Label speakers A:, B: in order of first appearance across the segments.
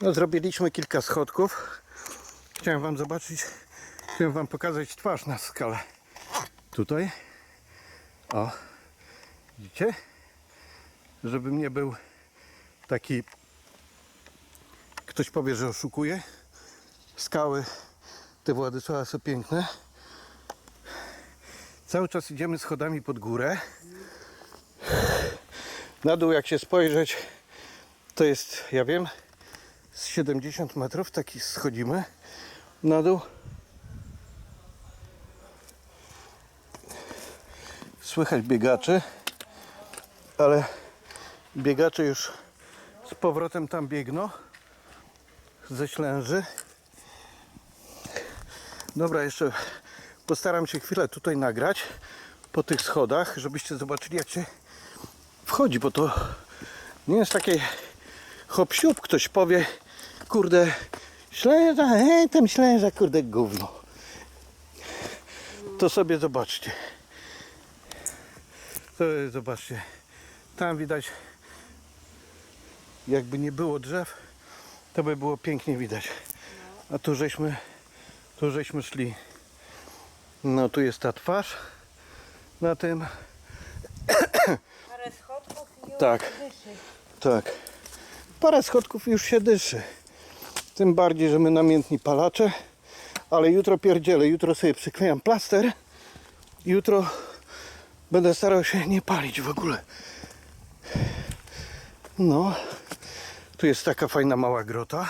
A: No, zrobiliśmy kilka schodków. Chciałem Wam zobaczyć, chciałem Wam pokazać twarz na skalę. Tutaj. O, widzicie? Żebym nie był taki. Ktoś powie, że oszukuje. Skały te Władysława są piękne. Cały czas idziemy schodami pod górę. Na dół, jak się spojrzeć, to jest, ja wiem, z 70 metrów, taki schodzimy na dół. Słychać biegaczy, ale biegacze już z powrotem tam biegną ze ślęży. Dobra, jeszcze postaram się chwilę tutaj nagrać po tych schodach, żebyście zobaczyli jak się wchodzi, bo to nie jest takie hop ktoś powie, kurde, ślęża, hej, tam ślęża, kurde, gówno. To sobie zobaczcie. To zobaczcie. Tam widać, jakby nie było drzew, to by było pięknie widać. A tu żeśmy, tu żeśmy szli. No tu jest ta twarz na tym.
B: Parę schodków i już
A: Tak.
B: dyszy.
A: Tak. Parę schodków już się dyszy. Tym bardziej, że my namiętni palacze. Ale jutro pierdzielę. Jutro sobie przyklejam plaster. Jutro będę starał się nie palić w ogóle. No. Tu jest taka fajna mała grota.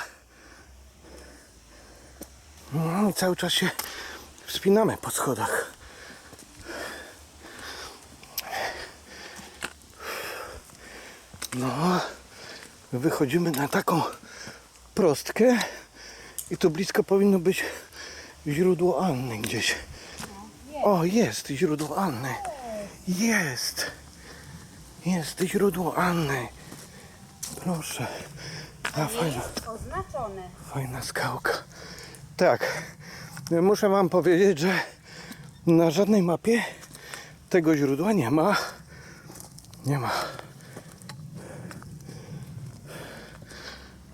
A: No i cały czas się wspinamy po schodach. No, wychodzimy na taką prostkę i tu blisko powinno być źródło Anny gdzieś. O, jest źródło Anny. Jest. Jest źródło Anny. Proszę. A fajna,
B: oznaczone.
A: fajna skałka. Tak. Muszę wam powiedzieć, że na żadnej mapie tego źródła nie ma. Nie ma.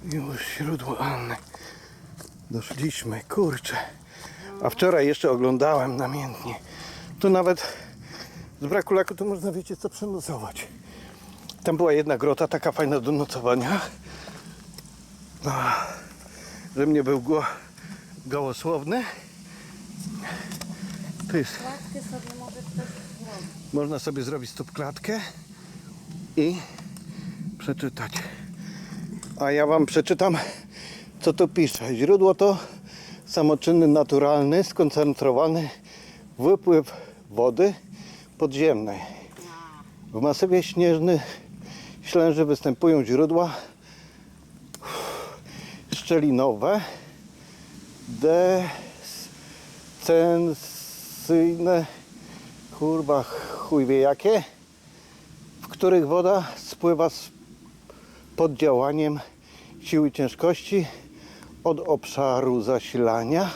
A: Już źródło Anny. Doszliśmy, kurczę. A wczoraj jeszcze oglądałem namiętnie. Tu nawet z braku laku to można wiecie co przenocować. Tam była jedna grota taka fajna do nocowania. No, że mnie był go, gołosłowny. To jest można sobie zrobić stop klatkę i przeczytać. A ja Wam przeczytam, co tu pisze. Źródło to samoczynny, naturalny, skoncentrowany wypływ wody podziemnej. W masywie śnieżny ślęży występują źródła szczelinowe, descensyjne, kurwa chuj wie jakie, w których woda spływa z pod działaniem siły ciężkości od obszaru zasilania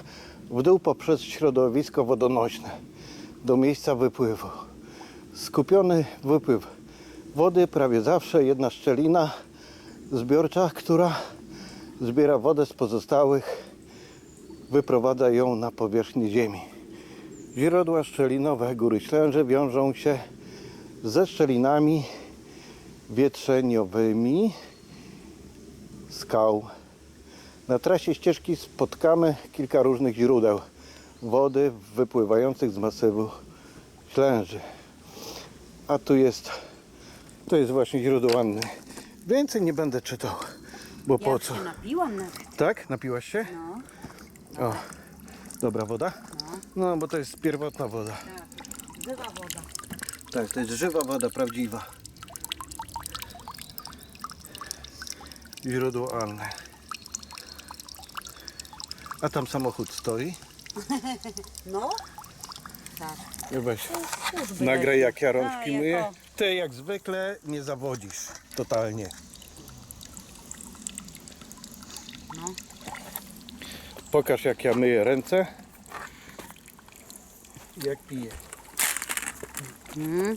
A: w dół poprzez środowisko wodonośne do miejsca wypływu. Skupiony wypływ wody prawie zawsze jedna szczelina zbiorcza, która zbiera wodę z pozostałych, wyprowadza ją na powierzchnię ziemi. Źródła szczelinowe góry Ślęże wiążą się ze szczelinami wietrzeniowymi skał. Na trasie ścieżki spotkamy kilka różnych źródeł wody wypływających z masywu Ślęży. A tu jest, to jest właśnie źródło Anny. Więcej nie będę czytał, bo po
B: Ja
A: co?
B: się napiłam nawet.
A: Tak? Napiłaś się?
B: No,
A: O, dobra woda? No, bo to jest pierwotna woda.
B: tak. Żywa woda.
A: Tak, to jest żywa woda, prawdziwa. Źródło Anny. A tam samochód stoi.
B: No, tak.
A: Weź,
B: Służby
A: nagraj jak ja
B: A,
A: rączki
B: jak
A: myję.
B: o.
A: Ty jak zwykle nie zawodzisz. Totalnie.
B: No.
A: Pokaż jak ja myję ręce. Jak piję.
B: Mm.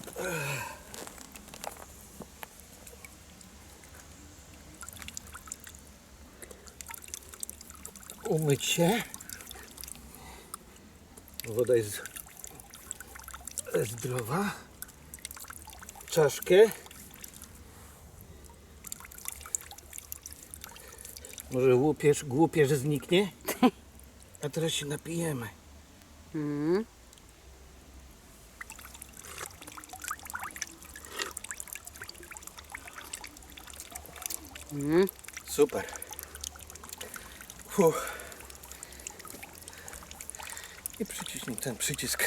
A: Umyć się. Woda jest zdrowa. Czaszkę. Może łupież, głupież zniknie? A teraz się napijemy.
B: Mm. Mm.
A: Super. Fuh. I przyciśnij ten przycisk.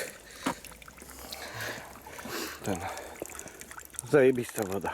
A: Ten. Zajebista woda.